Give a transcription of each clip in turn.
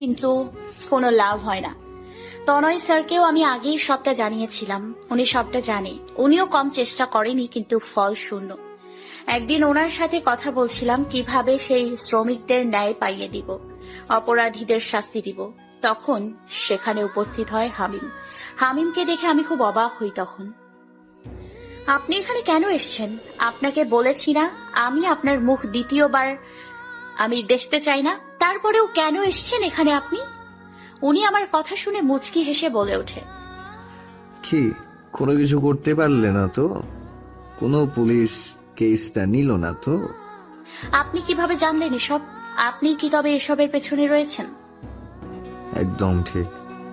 কিন্তু কোনো লাভ হয় না। তনয় স্যারকেও আমি আগেই সবটা জানিয়েছিলাম। উনি সবটা জানে। উনিও কম চেষ্টা করেনি, কিন্তু ফল শূন্য। একদিন ওনার সাথে কথা বলছিলাম, কীভাবে সেই শ্রমিকদের ন্যায় পাইয়ে দিব, অপরাধীদের শাস্তি দিব। তখন সেখানে উপস্থিত হয় হামিম। হামিমকে দেখে আমি খুব অবাক হই তখন। আপনি এখানে কেন এসেছেন? আপনাকে বলেছি না, আমি আপনার মুখ দ্বিতীয়বার আমি দেখতে চাই না? তারপরেও কেন এসেছেন এখানে আপনি? উনি আমার কথা শুনে মুচকি হেসে বলে ওঠে। কি কোনো কিছু করতে পারলে না তো? কোনো পুলিশ কেসটা নিল না তো? আপনি কীভাবে জানলেন এসব? আপনি কি তবে এসবের পেছনে রয়েছেন? একদম ঠিক।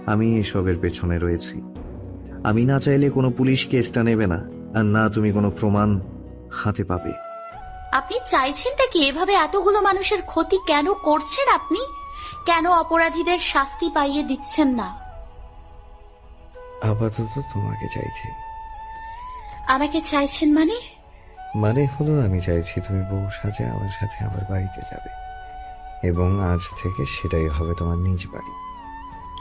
আমি এসবের পেছনে রয়েছি। আমি না চাইলে কোনো পুলিশ কেসটা নেবে না আর না তুমি কোনো প্রমাণ হাতে পাবে। আপনি চাইছেনটা কি? এভাবে এতগুলো মানুষের ক্ষতি কেন করছেন আপনি? কেন অপরাধীদের শাস্তি পাইয়ে দিচ্ছেন না? আপাতত তোমাকে চাইছি। আমাকে চাইছেন মানে? মানে হলো আমি চাইছি তুমি বউ সাজে আমার সাথে আমার বাড়িতে যাবে। এবং আজ থেকে সেটাই হবে তোমার নিজ বাড়ি।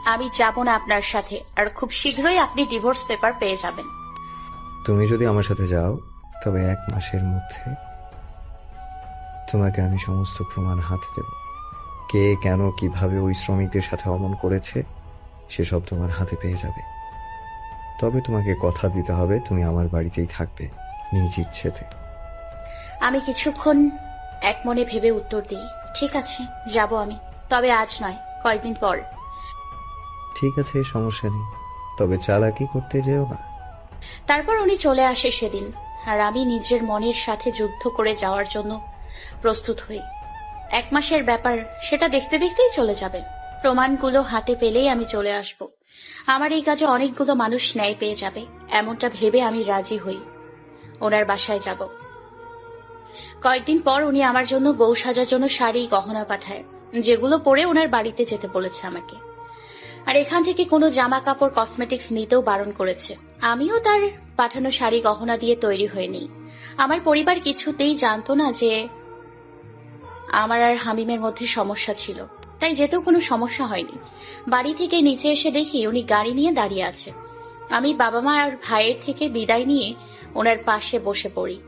আমি যাব না আপনার সাথে আর খুব শীঘ্রই আপনি ডিভোর্স পেপার পেয়ে যাবেন। তুমি যদি আমার সাথে যাও তবে এক মাসের মধ্যে তোমাকে আমি সমস্ত প্রমাণ হাতে দেব। কে কেন কীভাবে ওই শ্রমিকদের সাথে অমন করেছে সেসব তোমার হাতে পেয়ে যাবে। তবে তোমাকে কথা দিতে হবে তুমি আমার বাড়িতেই থাকবে নিজ ইচ্ছেতে। আমি কিছুক্ষণ এক মনে ভেবে উত্তর দিই। ঠিক আছে যাব আমি। তবে আজ নয় কয়েকদিন পর। ঠিক আছে সমস্যা নেই। তবে চালাকি করতে যেও না। তারপর উনি চলে আসে সেদিন আর আমি নিজের মনের সাথে যুদ্ধ করে যাওয়ার জন্য প্রস্তুত হই। এক মাসের ব্যাপার, সেটা দেখতে দেখতেই চলে যাবে। প্রমাণগুলো হাতে পেলেই আমি চলে আসব। আমার এই কাজে অনেকগুলো মানুষ ন্যায় পেয়ে যাবে, এমনটা ভেবে আমি রাজি হই। ওনার বাসায় যাব। কয়েকদিন পর উনি আমার জন্য বউ সাজার জন্য শাড়ি, গহনা পাঠায়, যেগুলো পরে ওনার বাড়িতে যেতে বলেছে আমাকে। আর এখান থেকে কোনো জামা কাপড় কসমেটিক্স নিতেও বারণ করেছে। আমিও তার পাঠানো শাড়ি, গহনা দিয়ে তৈরি হয়নি আমার পরিবার কিছুতেই জানতো না যে আমার আর হামিমের মধ্যে সমস্যা ছিল। তাই যেতেও কোনো সমস্যা হয়নি। বাড়ি থেকে নিচে এসে দেখি উনি গাড়ি নিয়ে দাঁড়িয়ে আছে। আমি বাবা মা আর ভাইয়ের থেকে বিদায় নিয়ে ওনার পাশে বসে পড়ি।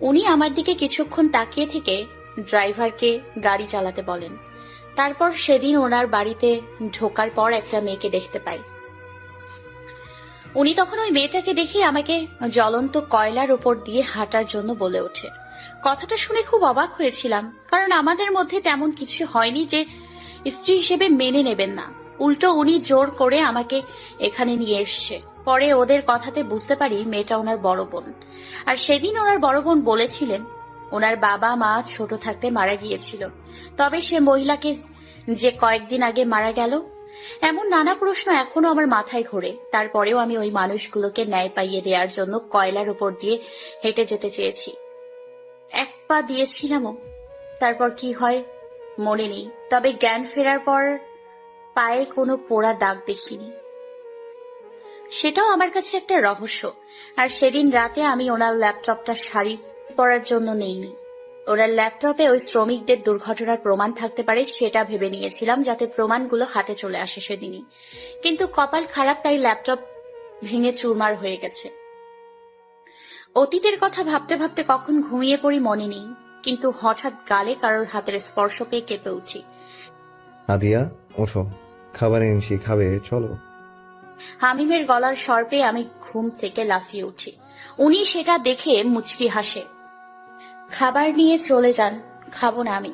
উনি আমার দিকে কিছুক্ষণ তাকিয়ে থেকে ড্রাইভারকে গাড়ি চালাতে বলেন। তারপর সেদিন ওনার বাড়িতে ঢোকার পর একটা মেয়েকে দেখতে পাই। উনি তখন ওই মেয়েটাকে দেখে আমাকে জ্বলন্ত কয়লার উপর দিয়ে হাঁটার জন্য বলে ওঠে। কথাটা শুনে খুব অবাক হয়েছিলাম, কারণ আমাদের মধ্যে তেমন কিছু হয়নি যে স্ত্রী হিসেবে মেনে নেবেন না। উল্টো উনি জোর করে আমাকে এখানে নিয়ে এসছে। পরে ওদের কথাতে বুঝতে পারি মেয়েটা ওনার বড় বোন। আর সেদিন ওনার বড় বোন বলেছিলেন, ওনার বাবা মা ছোট থাকতে মারা গিয়েছিল। তবে সে মহিলাকে যে কয়েকদিন আগে মারা গেল, এমন নানা প্রশ্ন এখনও আমার মাথায় ঘোরে। তারপরেও আমি ওই মানুষগুলোকে ন্যায় পাইয়ে দেওয়ার জন্য কয়লার উপর দিয়ে হেঁটে যেতে চেয়েছি। পা দিয়েছিলামও। তারপর কি হয়? মনে নেই। তবে জ্ঞান ফেরার পর পায়ে কোনো পোড়া দাগ দেখিনি। সেটাও আমার কাছে একটা রহস্য। আর সেদিন রাতে আমি ওনার ল্যাপটপটা শাড়ি পরার জন্য নেইনি। ওনার ল্যাপটপে ওই শ্রমিকদের দুর্ঘটনার প্রমাণ থাকতে পারে, সেটা ভেবে নিয়েছিলাম যাতে প্রমাণগুলো হাতে চলে আসে সেদিনই। কিন্তু কপাল খারাপ, তাই ল্যাপটপ ভেঙে চুরমার হয়ে গেছে। অতীতের কথা ভাবতে ভাবতে কখন ঘুমিয়ে পড়ি মনে নেই কিন্তু হঠাৎ গালে কারোর হাতের স্পর্শ পেয়ে কেঁপে উঠি। আদিয়া ওঠো খাবার এনেছি খাবে চলো। হামিমের গলার স্বর পেয়ে আমি ঘুম থেকে লাফিয়ে উঠি। উনি সেটা দেখে মুচকি হাসে। খাবার নিয়ে চলে যান খাব না আমি।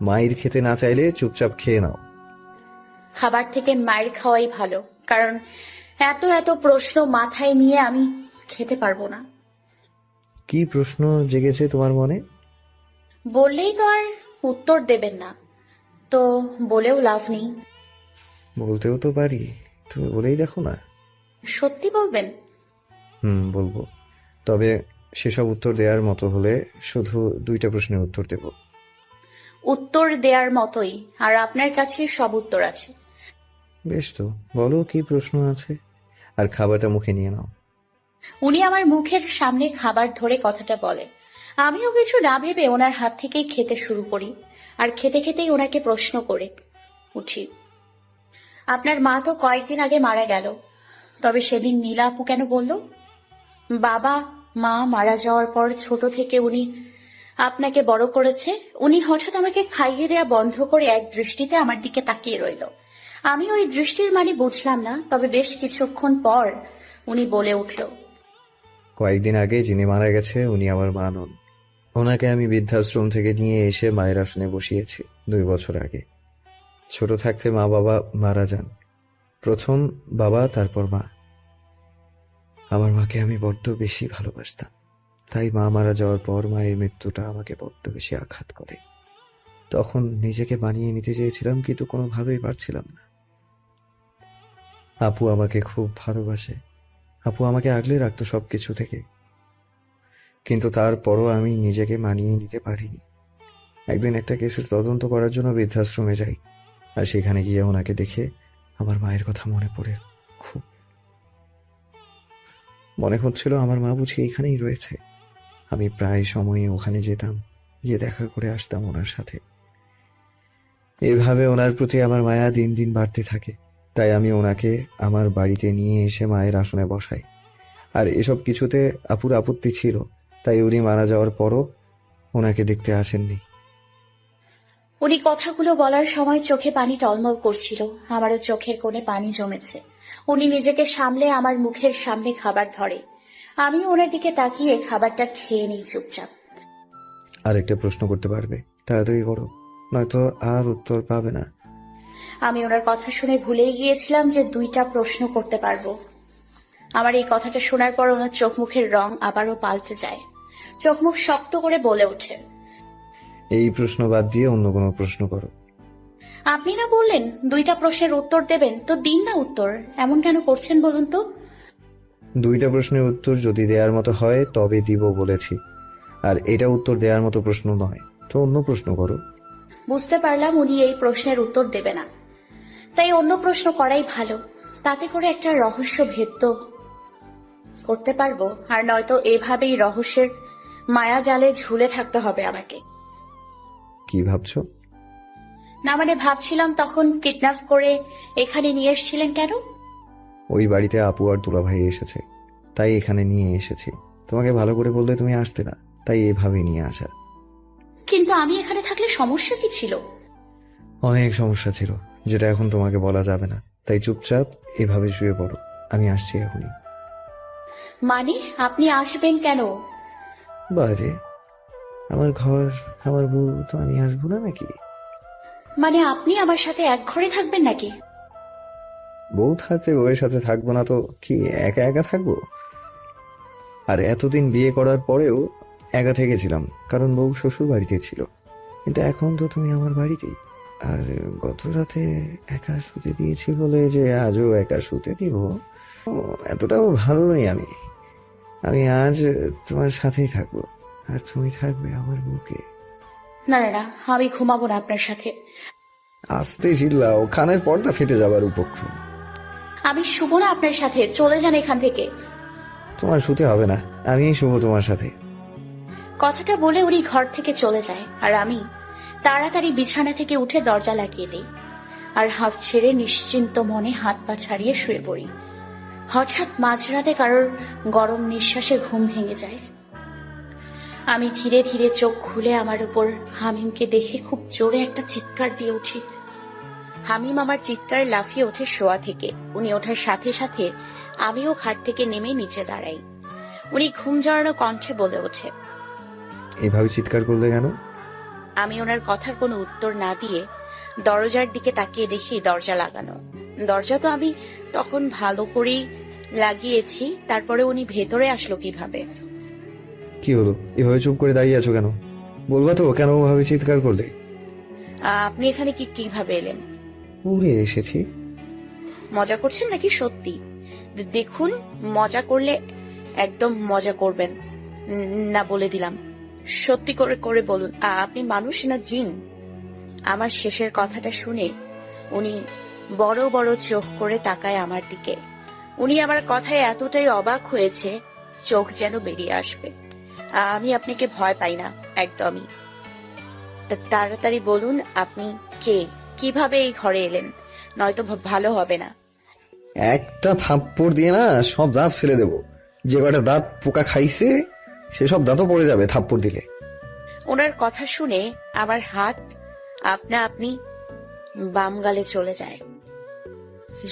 মায়ের খেতে না চাইলে চুপচাপ খেয়ে নাও। খাবার থেকে মায়ের খাওয়াই ভালো কারণ এত এত প্রশ্ন মাথায় নিয়ে আমি খেতে পারব না। কি প্রশ্ন জেগেছে তোমার মনে? বললেই তো আর উত্তর দেবেন না। তো বলেও লাভ নেই। বলতেও তো পারি তুমি বলেই দেখো না। সত্যি বলবেন? হুম বলব। তবে সেসব উত্তর দেওয়ার মতো হলে শুধু দুইটা প্রশ্নের উত্তর দেব। উত্তর দেওয়ার মতোই আর আপনার কাছে সব উত্তর আছে। বেশ তো বলো কি প্রশ্ন আছে? আর খাবারটা মুখে নিয়ে নাও। উনি আমার মুখের সামনে খাবার ধরে কথাটা বলে। আমিও কিছু না ভেবে ওনার হাত থেকেই খেতে শুরু করি আর খেতে খেতেই ওনাকে প্রশ্ন করে, উঠি। আপনার মা তো কয়েকদিন আগে মারা গেল। তবে সেদিন নীলা আপু কেন বলল? বাবা, মা মারা যাওয়ার পর ছোট থেকে উনি আপনাকে বড় করেছে। উনি হঠাৎ আমাকে খাইয়ে দেয়া বন্ধ করে এক দৃষ্টিতে আমার দিকে তাকিয়ে রইল। আমি ওই দৃষ্টির মানে বুঝলাম না, তবে বেশ কিছুক্ষণ পর উনি বলে উঠল কয়েকদিন আগে যিনি মারা গেছে, উনি আমার মা নন। ওনাকে আমি বৃদ্ধাশ্রম থেকে নিয়ে এসে মায়ের আসনে বসিয়েছি, দুই বছর আগে। ছোট থাকতে মা বাবা মারা যান। প্রথম বাবা, তারপর মা। আমার মাকে আমি বড্ড বেশি ভালোবাসতাম। তাই মা মারা যাওয়ার পর মায়ের মৃত্যুটা আমাকে বড্ড বেশি আঘাত করে। তখন নিজেকে বানিয়ে নিতে চেয়েছিলাম, কিন্তু কোনোভাবেই পারছিলাম না। আপু আমাকে খুব ভালোবাসে। আপু আমাকে আগলে রাখতো সব কিছু থেকে। কিন্তু তারপরও আমি নিজেকে মানিয়ে নিতে পারিনি। একদিন একটা কেসের তদন্ত করার জন্য বৃদ্ধাশ্রমে যাই, আর সেখানে গিয়ে ওনাকে দেখে আমার মায়ের কথা মনে পড়ে খুব। মনে হচ্ছিল আমার মা বুঝি এখানেই রয়েছে। আমি প্রায় সময়ে ওখানে যেতাম, গিয়ে দেখা করে আসতাম ওনার সাথে। এভাবে ওনার প্রতি আমার মায়া দিন দিন বাড়তে থাকে। তাই আমি ওনাকে আমার বাড়িতে নিয়ে এসে মায়ের আসনে বসাই। আর এসব কিছুতে আপুর আপত্তি ছিল তাই উনি মারা যাওয়ার পরও ওনাকে দেখতে আসেননি। উনি কথাগুলো বলার সময় চোখে পানি টলমল করছিল আমারও চোখের কোণে পানি জমেছে। উনি নিজেকে সামলে আমার মুখের সামনে খাবার ধরে। আমি ওনার দিকে তাকিয়ে খাবারটা খেয়ে নিই চুপচাপ। আর একটা প্রশ্ন করতে পারবে তাড়াতাড়ি করো নয়তো আর উত্তর পাবে না। আমি ওনার কথা শুনে ভুলেই গিয়েছিলাম যে দুইটা প্রশ্ন করতে পারব। আমার এই কথাটা শোনার পর ওনার চোখ মুখের রং আবারও পাল্টে যায়। চোখ মুখ শক্ত করে বলে ওঠে। এই প্রশ্ন বাদ দিয়ে অন্য কোনো প্রশ্ন করো। আপনি না বললেন দুইটা প্রশ্নের উত্তর দেবেন তো দিন না উত্তর। এমন কেন করছেন বলুন তো? দুইটা প্রশ্নের উত্তর যদি দেওয়ার মতো হয় তবে দিব বলেছি। আর এটা উত্তর দেওয়ার মতো প্রশ্ন নয় তো অন্য প্রশ্ন করো। বুঝতে পারলাম উনি এই প্রশ্নের উত্তর দেবে না। তাই অন্য প্রশ্ন করাই ভালো। তাতে করে একটা রহস্য ভেদ তো করতে পারব আর নয়তো এভাবেই রহস্যের মায়া জালে ঝুলে থাকতে হবে আমাকে। কি ভাবছ? না মানে ভাবছিলাম তখন কিডন্যাপ করে এখানে নিয়ে এসেছিলেন কেন? ওই বাড়িতে আপু আর দুলাভাই এসেছে। তাই এখানে নিয়ে এসেছি। তোমাকে ভালো করে বললে তুমি আসতে না তাই এভাবে নিয়ে আসা। কিন্তু আমি এখানে থাকলে সমস্যা কি ছিল? অনেক সমস্যা ছিল। যেটা এখন তোমাকে বলা যাবে না। তাই চুপচাপ এভাবে শুয়ে পড়ো। আমি আসছি এখনই। মানে আপনি আসবেন কেন? বারে আমার ঘর আমার বউ তো আমি আসব না নাকি? মানে আপনি আমার সাথে এক ঘরে থাকবেন নাকি? বউ থাকতে বউয়ের সাথে থাকব না তো কি একা একা থাকব? আর এতদিন বিয়ে করার পরেও একা থেকেছিলাম কারণ বউ শ্বশুর বাড়িতে ছিল। কিন্তু এখন তো তুমি আমার বাড়িতেই। আর গত রাতে একা শুতে দিয়েছি বলে যে আজও একা শুতে দিব এতটাও ভালো নই আমি। আমি আজ তোমার সাথেই থাকব আর তুমি থাকবে আমার বুকে। না না না আমি ঘুমাবো না আপনার সাথে। আস্তে চিল্লাও খানের পর্দা ফেটে যাবার উপক্রম। আমি শুভ না আপনার সাথে চলে যান এখান থেকে। তোমার শুতে হবে না আমিই শুভ তোমার সাথে। কথাটা বলে উনি ঘর থেকে চলে যায় আর আমি তাড়াতাড়ি বিছানা থেকে উঠে দরজা লাগিয়ে দিই, আর হাফ ছেড়ে নিশ্চিন্ত মনে হাত পা ছাড়িয়ে শুয়ে পড়ি। হঠাৎ মাঝরাতে কারোর গরম নিঃশ্বাসে ঘুম ভেঙে যায়। আমি ধীরে ধীরে চোখ খুলে আমার উপর হামিমকে দেখে খুব জোরে একটা চিৎকার দিয়ে উঠি। হামিম আমার চিৎকার লাফিয়ে ওঠে শোয়া থেকে। উনি ওঠার সাথে সাথে আমিও খাট থেকে নেমে নিচে দাঁড়াই। উনি ঘুম জড়ানো কণ্ঠে বলে ওঠে, এভাবে চিৎকার করলে কেন? আমি ওনার কথার কোনো উত্তর না দিয়ে দরজার দিকে তাকিয়ে দেখি দরজা লাগানো। দরজা তো আমি তখন ভালো করেই লাগিয়েছি তারপরে উনি ভেতরে আসলো কীভাবে? কি হলো? এভাবে চুপ করে দাঁড়িয়ে আছো কেন? বলবা তো কেন ওভাবে চিৎকার করলে? আপনি এখানে কি কীভাবে এলেন? উড়ে এসেছি। মজা করছেন নাকি সত্যি? দেখুন মজা করলে একদম মজা করবেন। না বলে দিলাম। সত্যি করে করে বলুন আপনি মানুষ না জিন? আমার শেষের কথাটা শুনে উনি বড় বড় চোখ করে তাকায় আমার দিকে। উনি আমার কথায় এতটাই অবাক হয়েছে, চোখ যেন বেরিয়ে আসবে। আমি আপনাকে ভয় পাই না, একদমই। তাড়াতাড়ি বলুন, আপনি কে? কীভাবে এই ঘরে এলেন? নয়তো ভালো হবে না। একটা থাপ্পড় দিয়ে না সব দাঁত ফেলে দেবো। যে কটা দাঁত পোকা খাইছে সেসব দাঁতও পড়ে যাবে থাপ্পড় দিলে। ওনার কথা শুনে আমার হাত আপনা আপনি বাম গালে চলে যায়।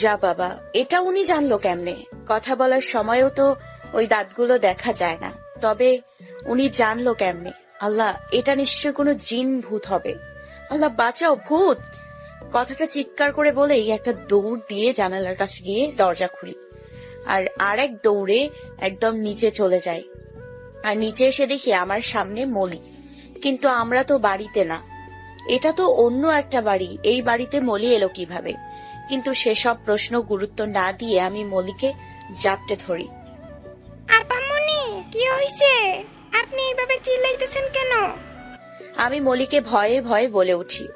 যা বাবা, এটা উনি জানলো কেমনে? কথা বলার সময়ও তো ওই দাঁতগুলো দেখা যায় না। তবে উনি জানলো কেমনে? আল্লাহ, এটা নিশ্চয় কোনো জিন ভূত হবে। আল্লাহ, বাঁচাও, ভূত! কথাটা চিৎকার করে বলেই একটা দৌড় দিয়ে জানালার কাছে গিয়ে দরজা খুলি। আর আরেক দৌড়ে একদম নিচে চলে যাই আর নিচে এসে দেখি আমার সামনে মলি। কিন্তু আমরা তো বাড়িতে না। এটা তো অন্য একটা বাড়ি। এই বাড়িতে মলি এলো কীভাবে? কিন্তু সেসব প্রশ্ন গুরুত্ব না দিয়ে আমি মলিকে জাপটে ধরি। আপামনি কি হইছে? আপনি এইভাবে চিল্লাইতেছেন কেন? আমি মলিকে ভয়ে ভয়ে বলে উঠি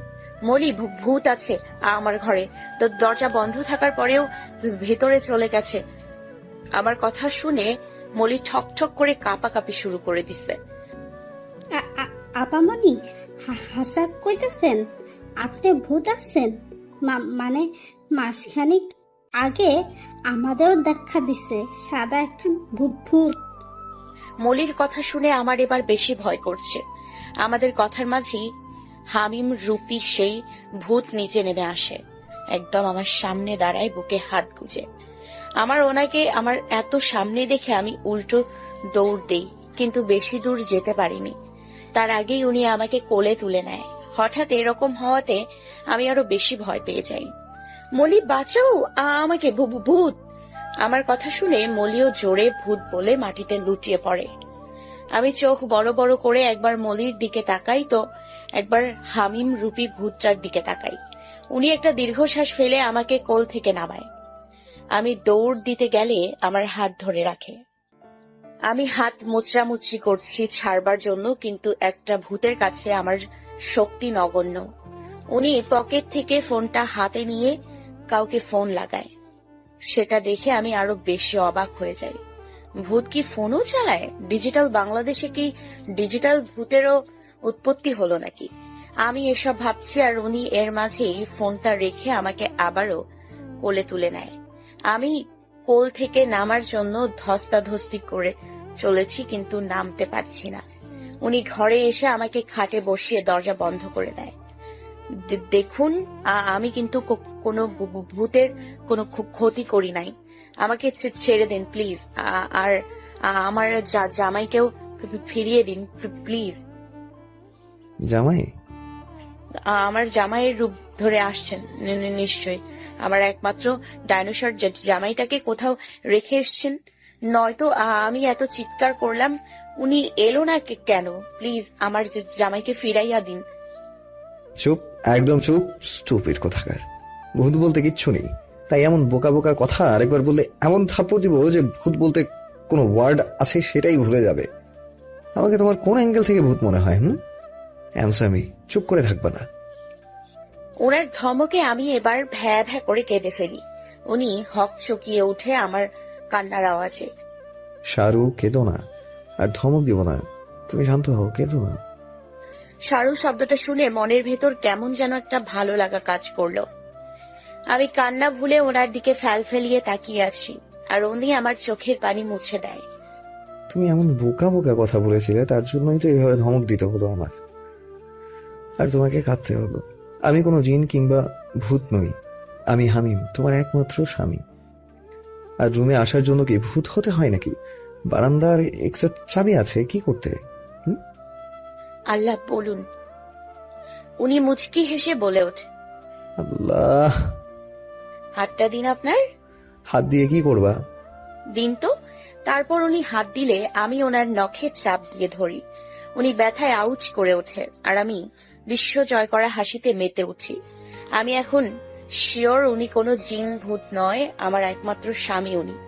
মলি ভূত আছে আমার ঘরে। তো দরজা বন্ধ থাকার পরেও ভেতরে চলে গেছে। আমার কথা শুনে মলি ঠক ঠক করে কাঁপাকাঁপি শুরু করে দিছে। আপামনি হাসা কইতেছেন আপনি ভূত আছেন? মানে মাসখানিক আগে আমাদেরও দেখা দিছে সাদা একটা ভূত ভূত। মলির কথা শুনে আমার এবার বেশি ভয় করছে। আমাদের কথার মাঝেই হামিম রূপী সেই ভূত নিচে নেমে আসে। একদম আমার সামনে দাঁড়ায় বুকে হাত গুজে। আমার ওনাকে আমার এত সামনে দেখে আমি উল্টো দৌড় দেই, কিন্তু বেশি দূর যেতে পারিনি। তার আগেই উনি আমাকে কোলে তুলে নেয়। হঠাৎ এরকম হওয়াতে আমি আরও বেশি ভয় পেয়ে যাই। মলি, বাঁচাও! আমাকে ভূত! আমার কথা শুনে মলিও জোরে ভূত বলে মাটিতে লুটিয়ে পড়ে। আমি চোখ বড় বড় করে একবার মলির দিকে তাকাই তো, একবার হামিম রূপী ভূতটার দিকে তাকাই। উনি একটা দীর্ঘশ্বাস ফেলে আমাকে কোল থেকে নামায়। আমি দৌড় দিতে গেলে আমার হাত ধরে রাখে। আমি হাত মুচড়ামুচড়ি করছি ছাড়বার জন্য, কিন্তু একটা ভূতের কাছে আমার শক্তি নগণ্য। উনি পকেট থেকে ফোনটা হাতে নিয়ে কাউকে ফোন লাগায়। সেটা দেখে আমি আরও বেশি অবাক হয়ে যাই। ভূত কি ফোনও চালায়? ডিজিটাল বাংলাদেশে কি ডিজিটাল ভূতেরও উৎপত্তি হলো নাকি? আমি এসব ভাবছি আর উনি এর মাঝেই ফোনটা রেখে আমাকে আবারও কোলে তুলে নেয়। আমি কোল থেকে নামার জন্য ধস্তাধস্তি করে চলেছি কিন্তু নামতে পারছি না। উনি ঘরে এসে আমাকে খাটে বসিয়ে দরজা বন্ধ করে দেয়। দেখুন আমি কিন্তু কোনো ভূতের কোনো ক্ষতি করি নাই। আমাকে ছেড়ে দিন প্লিজ। আর আমার জামাইকেও ফিরিয়ে দিন প্লিজ। জামাই? আমার জামাইয়ের রূপ ধরে আসছেন নি- নি- নিশ্চয়ই। আমার একমাত্র ডাইনোসর জামাইটাকে কোথাও রেখে এসছেন। নয়তো আমি এত চিৎকার করলাম, উনি এলো না কেন? প্লিজ আমার জামাইকে ফিরাইয়া দিন। চুপ, একদম চুপ, স্টুপিড কোথাকার। ভূত বলতে কিচ্ছু নেই। তাই এমন বোকা বোকা কথা আরেকবার বললে এমন থাপ্পড় দিব যে ভূত বলতে কোনো ওয়ার্ড আছে সেটাই ভুলে যাবে। আমাকে তোমার কোন অ্যাঙ্গেল থেকে ভূত মনে হয়, হুম? অ্যান্সার মি, চুপ করে থাকবা না। ওনার ধমকে আমি এবার ভ্যা ভ্যা করে কেঁদে ফেলি। উনি হক চকিয়ে উঠে আমার কান্নার আওয়াজে। সারু কেঁদো না। আর ধমক দিব না। তুমি শান্ত হও কেঁদো না। সারু শব্দটা শুনে মনের ভেতর কেমন যেন একটা ভালো লাগা কাজ করল। আমি কান্না ভুলে ওনার দিকে ফ্যাল ফেলিয়ে তাকিয়ে আছি আর উনি আমার চোখের পানি মুছে দেয়। তুমি এমন বোকা বোকা কথা বলেছিলে তার জন্যই তো এইভাবে ধমক দিতে হলো আমার। আর তোমাকে কাঁদতে হলো আমি কোনো জিন কিংবা ভূত নই। আমি হামিম তোমার একমাত্র স্বামী। আর রুমে আসার জন্য কি ভূত হতে হয় নাকি? বারান্দার এক্সট্রা চাবি আছে কি করতে? আল্লাহ বলুন। উনি মুচকি হেসে বলে ওঠে। আল্লাহ। হাতটা দিন আপনার। হাত দিয়ে কি করবা? দিন তো। তারপর উনি হাত দিলে আমি ওনার নখের চাপ দিয়ে ধরি। উনি ব্যথায় আউচ করে ওঠে। আর আমি বিশ্ব জয় করা হাসিতে মেতে উঠি। আমি এখন শিওর উনি কোনো জিন ভূত নয়, আমার একমাত্র স্বামী উনি।